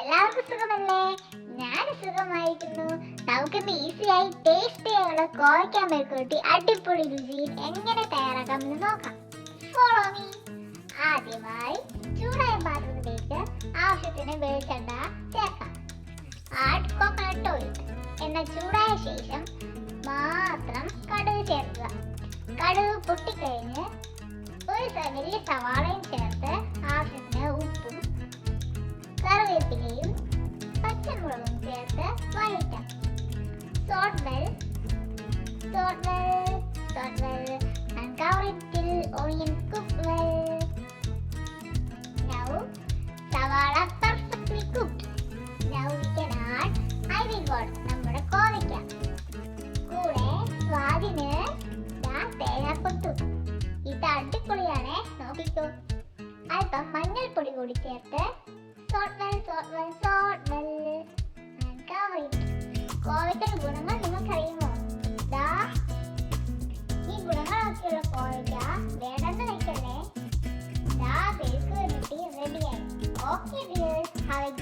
എല്ലാവർക്കും സുഖമല്ലേ? ഞാൻ സുഖമായിരിക്കുന്നു. നമുക്കിന്ന് ഈസിയായി ടേസ്റ്റിയുള്ള കോവയ്ക്കാൻ മെഴുക്കുരുട്ടി അടിപൊളി രുചിയിൽ എങ്ങനെ തയ്യാറാക്കാം എന്ന് നോക്കാം. ഫോളോ മീ ആദ്യമായി ചൂടായ പാത്രത്തിലേക്ക് ആവശ്യത്തിന് വെളിച്ചെണ്ണ ചേർക്കാം. ആഡ് കോക്കനട്ട് ഓയിൽ എണ്ണ ചൂടായ ശേഷം മാത്രം കടുക് ചേർക്കുക. കടുക് പൊട്ടിക്കഴിഞ്ഞ് ഒരു വലിയ സവാളയും gourd, നമ്മുടെ. കൂടെ. ഇത് അടിപൊളിയാണേ നോക്കിക്കോ അല്പം മഞ്ഞൾപ്പൊടി കൂടി ചേർത്ത് സോട്ട് സോട്ട് കോവയ്ക്കയുടെ ഗുണങ്ങൾ നിങ്ങൾക്കറിയുമോ? ദാ ഈ ഗുണങ്ങളൊക്കെയുള്ള കോവയ്ക്ക വേണ്ടെന്ന് വെക്കല്ലേ? ദാ പേർക്ക് വേണ്ടി റെഡിയായി ഓക്കെ ഡിയേഴ്സ് ഹാവ് എ